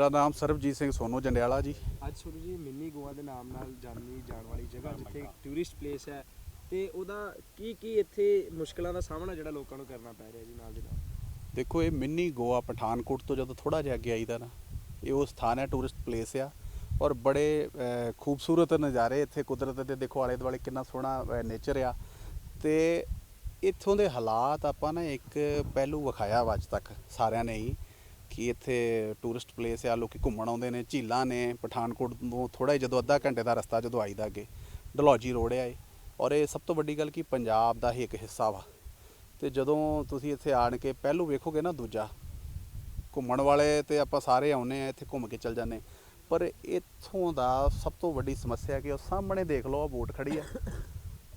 ਮੇਰਾ ਨਾਮ ਸਰਬਜੀਤ ਸਿੰਘ ਸੋਨੂ ਜੰਡਿਆਲਾ ਜੀ। ਅੱਜ ਸੁਰੂ ਜੀ ਮਿੰਨੀ ਗੋਆ ਦੇ ਨਾਮ ਨਾਲ ਜਾਣੀ ਜਾਣ ਵਾਲੀ ਜਗ੍ਹਾ ਜਿੱਥੇ ਟੂਰਿਸਟ ਪਲੇਸ ਹੈ ਤੇ ਉਹਦਾ ਕੀ ਕੀ ਇੱਥੇ ਮੁਸ਼ਕਲਾਂ ਦਾ ਸਾਹਮਣਾ ਜਿਹੜਾ ਲੋਕਾਂ ਨੂੰ ਕਰਨਾ ਪੈ ਰਿਹਾ ਜੀ ਨਾਲ ਦੇ ਨਾਲ? ਦੇਖੋ ਇਹ ਮਿੰਨੀ ਗੋਆ ਪਠਾਨਕੋਟ ਤੋਂ ਜਦੋਂ ਥੋੜਾ ਜਿਹਾ ਅੱਗੇ ਆਈਦਾ ਨਾ ਇਹ ਉਹ ਸਥਾਨ ਹੈ ਟੂਰਿਸਟ ਪਲੇਸ ਆ ਔਰ ਬੜੇ ਅਹ, ਖੂਬਸੂਰਤ ਨਜ਼ਾਰੇ ਇੱਥੇ ਕੁਦਰਤ ਦੇ। ਦੇਖੋ ਆਲੇ ਦੁਆਲੇ ਕਿੰਨਾ ਸੋਹਣਾ ਨੇਚਰ ਆ ਤੇ ਇੱਥੋਂ ਦੇ ਹਾਲਾਤ ਆਪਾਂ ਨਾ ਇੱਕ ਪਹਿਲੂ ਵਿਖਾਇਆ ਵਾ ਅੱਜ ਤੱਕ ਸਾਰਿਆਂ ਨੇ ਹੀ। ਕਿ ਇੱਥੇ ਟੂਰਿਸਟ ਪਲੇਸ ਆ, ਲੋਕੀ ਘੁੰਮਣ ਆਉਂਦੇ ਨੇ, ਝੀਲਾਂ ਨੇ, ਪਠਾਨਕੋਟ ਤੋਂ ਥੋੜਾ ਜਦੋਂ ਅੱਧਾ ਘੰਟੇ ਦਾ ਰਸਤਾ ਜਦੋਂ ਆਈਦਾ ਅੱਗੇ ਡਲੌਜੀ ਰੋਡ ਆ ਇਹ। ਔਰ ਇਹ ਸਭ ਤੋਂ ਵੱਡੀ ਗੱਲ ਕਿ ਪੰਜਾਬ ਦਾ ਹੀ ਇੱਕ ਹਿੱਸਾ ਵਾ। ਤੇ ਜਦੋਂ ਤੁਸੀਂ ਇੱਥੇ ਆਣ ਕੇ ਪਹਿਲੂ ਵੇਖੋਗੇ ਨਾ ਦੂਜਾ, ਘੁੰਮਣ ਵਾਲੇ ਤੇ ਆਪਾਂ ਸਾਰੇ ਆਉਨੇ ਆ, ਇੱਥੇ ਘੁੰਮ ਕੇ ਚੱਲ ਜਾਂਦੇ। ਪਰ ਇੱਥੋਂ ਦਾ ਸਭ ਤੋਂ ਵੱਡੀ ਸਮੱਸਿਆ ਕਿ ਉਹ ਸਾਹਮਣੇ ਦੇਖ ਲਓ ਆ ਬੋਟ ਖੜੀ ਆ।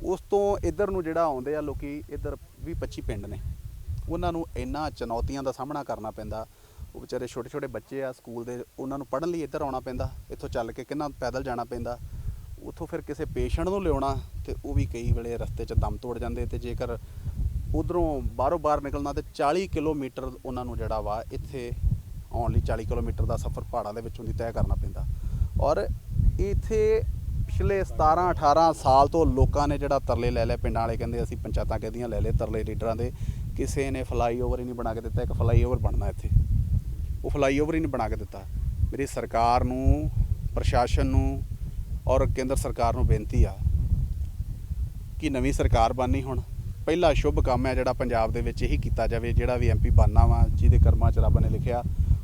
ਉਸ ਤੋਂ ਇੱਧਰ ਨੂੰ ਜਿਹੜਾ ਆਉਂਦੇ ਆ, ਲੋਕੀ ਇੱਧਰ 20 25 ਪਿੰਡ ਨੇ। ਉਹਨਾਂ ਨੂੰ ਇੰਨਾ ਚੁਣੌਤੀਆਂ ਦਾ ਸਾਹਮਣਾ ਕਰਨਾ ਪੈਂਦਾ। ਉਹ ਵਿਚਾਰੇ ਛੋਟੇ ਛੋਟੇ ਬੱਚੇ ਆ ਸਕੂਲ ਦੇ, ਉਹਨਾਂ ਨੂੰ ਪੜ੍ਹਨ ਲਈ ਇੱਧਰ ਆਉਣਾ ਪੈਂਦਾ, ਇੱਥੋਂ ਚੱਲ ਕੇ ਕਿੰਨਾ ਪੈਦਲ ਜਾਣਾ ਪੈਂਦਾ। ਉੱਥੋਂ ਫਿਰ ਕਿਸੇ ਪੇਸ਼ੈਂਟ ਨੂੰ ਲਿਆਉਣਾ ਤੇ ਉਹ ਵੀ ਕਈ ਵੇਲੇ ਰਸਤੇ 'ਚ ਦਮ ਤੋੜ ਜਾਂਦੇ ਤੇ ਜੇਕਰ ਉਧਰੋਂ ਬਾਹਰੋਂ ਬਾਹਰ ਨਿਕਲਣਾ ਤੇ 40 ਕਿਲੋਮੀਟਰ ਉਹਨਾਂ ਨੂੰ ਜਿਹੜਾ ਵਾ ਇੱਥੇ ਆਉਣ ਲਈ 40 ਕਿਲੋਮੀਟਰ ਦਾ ਸਫ਼ਰ ਪਹਾੜਾਂ ਦੇ ਵਿੱਚੋਂ ਦੀ ਤੈਅ ਕਰਨਾ ਪੈਂਦਾ। ਔਰ ਇੱਥੇ ਪਿਛਲੇ 17 18 ਸਾਲ ਤੋਂ ਲੋਕਾਂ ਨੇ ਜਿਹੜਾ ਤਰਲੇ ਲੈ ਲਿਆ ਪਿੰਡਾਂ ਵਾਲੇ ਕਹਿੰਦੇ ਅਸੀਂ ਪੰਚਾਇਤਾਂ ਕਹਿੰਦੀਆਂ ਲੈ ਲਏ ਤਰਲੇ ਲੀਡਰਾਂ ਦੇ। ਕਿਸੇ ਨੇ ਫਲਾਈਓਵਰ ਹੀ ਨਹੀਂ ਬਣਾ ਕੇ ਦਿੱਤਾ, ਇੱਕ ਫਲਾਈਓਵਰ ਬਣਨਾ ਇੱਥੇ। ਉਹ ਫਲਾਈਓਵਰ ਹੀ ਨਹੀਂ ਬਣਾ ਕੇ ਦਿੱਤਾ। ਮੇਰੀ ਸਰਕਾਰ ਨੂੰ, ਪ੍ਰਸ਼ਾਸਨ ਨੂੰ ਔਰ ਕੇਂਦਰ ਸਰਕਾਰ ਨੂੰ ਬੇਨਤੀ ਆ ਕਿ ਨਵੀਂ ਸਰਕਾਰ ਬਣਨੀ ਹੁਣ। ਪਹਿਲਾ ਸ਼ੁਭ ਕੰਮ ਹੈ ਜਿਹੜਾ ਪੰਜਾਬ ਦੇ ਵਿੱਚ ਇਹੀ ਕੀਤਾ ਜਾਵੇ, ਜਿਹੜਾ ਵੀ ਐਮਪੀ ਬਣਨਾ ਵਾ, ਜਿਹਦੇ ਕਰਮਾਂ 'ਚ ਰੱਬ ਨੇ ਲਿਖਿਆ,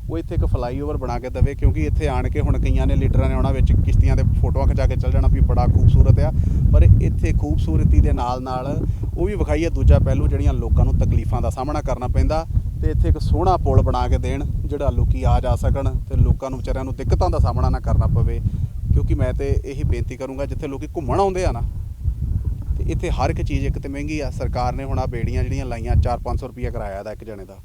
ਉਹ ਇੱਥੇ ਇੱਕ ਫਲਾਈਓਵਰ ਬਣਾ ਕੇ ਦੇਵੇ, ਕਿਉਂਕਿ ਇੱਥੇ ਆਣ ਕੇ ਹੁਣ ਕਈਆਂ ਨੇ ਲੀਡਰਾਂ ਨੇ ਉਹਨਾਂ ਵਿੱਚ ਕਿਸ਼ਤੀਆਂ ਦੇ ਫੋਟੋਆਂ ਖਿਚਾ ਕੇ ਚੱਲ ਜਾਣਾ ਵੀ ਬੜਾ ਖੂਬਸੂਰਤ ਆ। ਪਰ ਇੱਥੇ ਖੂਬਸੂਰਤੀ ਦੇ ਨਾਲ ਨਾਲ ਉਹ ਵੀ ਵਿਖਾਈਏ ਦੂਜਾ ਪਹਿਲੂ, ਜਿਹੜੀਆਂ ਲੋਕਾਂ ਨੂੰ ਤਕਲੀਫਾਂ ਦਾ ਸਾਹਮਣਾ ਕਰਨਾ ਪੈਂਦਾ। ਤੇ ਇੱਥੇ ਇੱਕ ਸੋਹਣਾ ਪੁਲ ਬਣਾ ਕੇ ਦੇਣ, ਜਿਹੜਾ ਲੋਕੀ ਆ ਜਾ ਸਕਣ ਤੇ ਲੋਕਾਂ ਨੂੰ ਵਿਚਾਰਿਆਂ ਨੂੰ ਦਿੱਕਤਾਂ ਦਾ ਸਾਹਮਣਾ ਨਾ ਕਰਨਾ ਪਵੇ, ਕਿਉਂਕਿ ਮੈਂ ਤੇ ਇਹੀ ਬੇਨਤੀ ਕਰੂੰਗਾ, ਜਿੱਥੇ ਲੋਕੀ ਘੁੰਮਣ ਆਉਂਦੇ ਆ ਨਾ, ਤੇ ਇੱਥੇ ਹਰ ਇੱਕ ਚੀਜ਼ ਇੱਕ ਤੇ ਮਹਿੰਗੀ ਆ। ਸਰਕਾਰ ਨੇ ਹੁਣ ਆ ਬੇੜੀਆਂ ਜਿਹੜੀਆਂ ਲਾਈਆਂ 4-500 ਰੁਪਏ ਕਿਰਾਇਆ ਦਾ ਇੱਕ ਜਣੇ ਦਾ।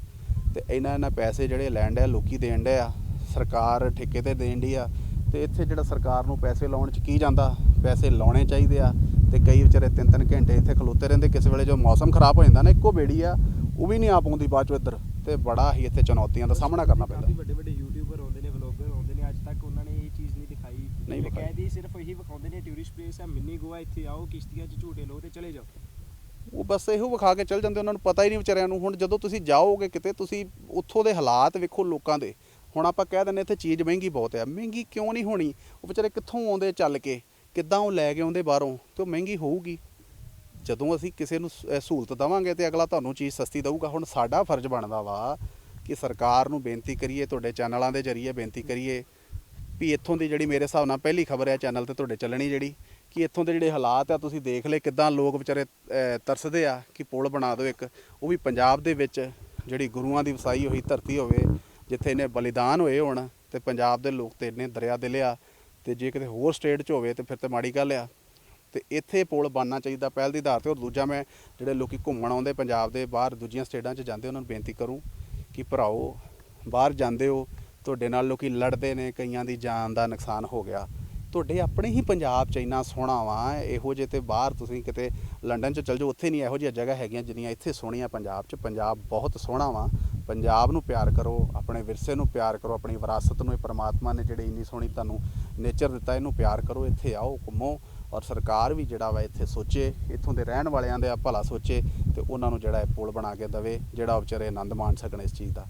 ਤੇ ਇਹਨਾਂ ਇਹਨਾਂ ਪੈਸੇ ਜਿਹੜੇ ਲੈਣ ਡਿਆ ਲੋਕੀ ਦੇਣ ਡਿਆ ਆ। ਸਰਕਾਰ ਠੇਕੇ ਤੇ ਦੇਣ ਡਈ ਆ। ਤੇ ਇੱਥੇ ਜਿਹੜਾ ਸਰਕਾਰ ਨੂੰ ਪੈਸੇ ਲਾਉਣ ਚ ਕੀ ਜਾਂਦਾ, ਪੈਸੇ ਲਾਉਣੇ ਚਾਹੀਦੇ ਆ। ਤੇ ਕਈ ਵਿਚਾਰੇ ਤਿੰਨ ਤਿੰਨ ਘੰਟੇ ਇੱਥੇ ਖਲੋਤੇ ਰਹਿੰਦੇ, ਕਿਸੇ ਵੇਲੇ ਜੋ ਮੌਸਮ ਖਰਾਬ ਹੋ ਜਾਂਦਾ ਨਾ, ਇੱਕੋ ਬੇੜੀ ਆ। ਉਹ ਵੀ ਨਹੀਂ ਆ ਪਾਉਂਦੀ ਬਾਅਦ ਚੋਂ ਇੱਧਰ ਤੇ ਬੜਾ ਹੀ ਇੱਥੇ ਚੁਣੌਤੀਆਂ ਦਾ ਸਾਹਮਣਾ ਕਰਨਾ ਕਾਫੀ ਪੈਂਦਾ। ਵੱਡੇ ਵੱਡੇ ਯੂਟਿਊਬਰ ਆਉਂਦੇ ਨੇ ਵਲੌਗਰ ਆਉਂਦੇ ਨੇ ਅੱਜ ਤੱਕ ਉਹਨਾਂ ਨੇ ਇਹ ਚੀਜ਼ ਨਹੀਂ ਦਿਖਾਈ। ਨਹੀਂ ਵਿਖਾਈ। ਕਹਿੰਦੀ ਸਿਰਫ ਇਹੀ ਵਿਖਾਉਂਦੇ ਨੇ ਟੂਰਿਸਟ ਪਲੇਸ ਹੈ ਮਿੰਨੀ ਗੋਆ ਇੱਥੇ ਆਓ ਕਿਸ਼ਤੀਆਂ 'ਚ ਝੂਟੇ ਲਓ ਤੇ ਚਲੇ ਜਾਓ। ਉਹ ਬਸ ਇਹੋ ਵਿਖਾ ਕੇ ਚੱਲ ਜਾਂਦੇ ਉਹਨਾਂ ਨੂੰ ਪਤਾ ਹੀ ਨਹੀਂ ਵਿਚਾਰਿਆਂ ਨੂੰ। ਹੁਣ ਜਦੋਂ ਤੁਸੀਂ ਜਾਓਗੇ ਕਿਤੇ ਤੁਸੀਂ ਉੱਥੋਂ ਦੇ ਹਾਲਾਤ ਵੇਖੋ ਲੋਕਾਂ ਦੇ। ਹੁਣ ਆਪਾਂ ਕਹਿ ਦਿੰਦੇ ਇੱਥੇ ਚੀਜ਼ ਮਹਿੰਗੀ ਬਹੁਤ ਆ ਮਹਿੰਗੀ ਕਿਉਂ ਨਹੀਂ ਹੋਣੀ? ਉਹ ਵਿਚਾਰੇ ਕਿੱਥੋਂ ਆਉਂਦੇ ਚੱਲ ਕੇ? ਕਿੱਦਾਂ ਉਹ ਲੈ ਕੇ ਆਉਂਦੇ ਬਾਹਰੋਂ? ਤੇ ਉਹ ਮਹਿੰਗੀ ਹੋਊਗੀ। ਜਦੋਂ ਅਸੀਂ ਕਿਸੇ ਨੂੰ ਸ- ਅਹ ਸਹੂਲਤ ਦੇਵਾਂਗੇ ਤੇ ਅਗਲਾ ਤੁਹਾਨੂੰ ਚੀਜ਼ ਸਸਤੀ ਦਊਗਾ। ਹੁਣ ਸਾਡਾ ਫਰਜ਼ ਬਣਦਾ ਵਾ ਕਿ ਸਰਕਾਰ ਨੂੰ ਬੇਨਤੀ ਕਰੀਏ ਤੁਹਾਡੇ ਚੈਨਲਾਂ ਦੇ ਜ਼ਰੀਏ ਬੇਨਤੀ ਕਰੀਏ ਵੀ ਇੱਥੋਂ ਦੀ ਜਿਹੜੀ ਮੇਰੇ ਹਿਸਾਬ ਨਾਲ ਪਹਿਲੀ ਖਬਰ ਹੈ ਚੈਨਲ ਤੇ ਤੁਹਾਡੇ ਚੱਲਣੀ ਜਿਹੜੀ ਕਿ ਇੱਥੋਂ ਦੇ ਜਿਹੜੇ ਹਾਲਾਤ ਆ ਤੁਸੀਂ ਦੇਖ ਲਏ ਕਿਦਾਂ ਲੋਕ ਵਿਚਾਰੇ ਅਹ, ਤਰਸਦੇ ਆ ਕਿ ਪੁਲ ਬਣਾ ਦਿਓ ਇੱਕ। ਉਹ ਵੀ ਪੰਜਾਬ ਦੇ ਵਿੱਚ ਜਿਹੜੀ ਗੁਰੂਆਂ ਦੀ ਵਸਾਈ ਹੋਈ ਧਰਤੀ ਹੋਵੇ ਜਿੱਥੇ ਇਹਨੇ ਬਲੀਦਾਨ ਹੋਏ ਹੋਣ ਤੇ ਪੰਜਾਬ ਦੇ ਲੋਕ ਤੇ ਇੰਨੇ ਦਰਿਆ ਦਿਲ ਆ ਤੇ ਜੇ ਕਿਤੇ ਹੋਰ ਸਟੇਟ 'ਚ ਹੋਵੇ ਤੇ ਫਿਰ ਤੇ ਮਾੜੀ ਗੱਲ ਆ। ਤੇ ਇੱਥੇ ਪੁਲ ਬਣਨਾ ਚਾਹੀਦਾ ਪਹਿਲ ਦੀ ਆਧਾਰ ਤੇ ਔਰ ਦੂਜਾ ਮੈਂ ਜਿਹੜੇ ਲੋਕੀ ਘੁੰਮਣ ਆਉਂਦੇ ਪੰਜਾਬ ਦੇ ਬਾਹਰ ਦੂਜੀਆਂ ਸਟੇਟਾਂ 'ਚ ਜਾਂਦੇ ਉਹਨਾਂ ਨੂੰ ਬੇਨਤੀ ਕਰੂੰ ਕਿ ਭਰਾਓ, ਬਾਹਰ ਜਾਂਦੇ ਹੋ, ਤੁਹਾਡੇ ਨਾਲ ਲੋਕੀ ਲੜਦੇ ਨੇ, ਕਈਆਂ ਦੀ ਜਾਨ ਦਾ ਨੁਕਸਾਨ ਹੋ ਗਿਆ। ਤੁਹਾਡੇ ਆਪਣੇ ਹੀ ਪੰਜਾਬ 'ਚ ਇੰਨਾ ਸੋਹਣਾ ਵਾ, ਇਹੋ ਜਿਹੇ ਤੇ ਬਾਹਰ ਤੁਸੀਂ ਕਿਤੇ ਲੰਡਨ 'ਚ ਚਲ ਜਾਓ, ਉੱਥੇ ਨਹੀਂ ਇਹੋ ਜਿਹੀਆਂ ਜਗ੍ਹਾ ਹੈਗੀਆਂ ਜਿੰਨੀਆਂ ਇੱਥੇ ਸੋਹਣੀਆਂ ਪੰਜਾਬ 'ਚ। ਪੰਜਾਬ ਬਹੁਤ ਸੋਹਣਾ ਵਾ, ਪੰਜਾਬ ਨੂੰ ਪਿਆਰ ਕਰੋ, ਆਪਣੇ ਵਿਰਸੇ ਨੂੰ ਪਿਆਰ ਕਰੋ, ਆਪਣੀ ਵਿਰਾਸਤ ਨੂੰ, ਇਹ ਪਰਮਾਤਮਾ ਨੇ ਜਿਹੜੀ ਇੰਨੀ ਸੋਹਣੀ ਤੁਹਾਨੂੰ ਨੇਚਰ ਦਿੱਤਾ, ਇਹਨੂੰ ਪਿਆਰ ਕਰੋ, ਇੱਥੇ ਆਓ, ਘੁੰਮੋ ਔਰ ਸਰਕਾਰ ਵੀ ਜਿਹੜਾ ਵਾ ਇੱਥੇ ਸੋਚੇ, ਇੱਥੋਂ ਦੇ ਰਹਿਣ ਵਾਲਿਆਂ ਦਾ ਭਲਾ ਸੋਚੇ ਤੇ ਉਹਨਾਂ ਨੂੰ ਜਿਹੜਾ ਇਹ ਪੁਲ ਬਣਾ ਕੇ ਦਵੇ, ਜਿਹੜਾ ਉਹ ਵਿਚਾਰੇ ਆਨੰਦ ਮਾਣ ਸਕਣ ਇਸ ਚੀਜ਼ ਦਾ।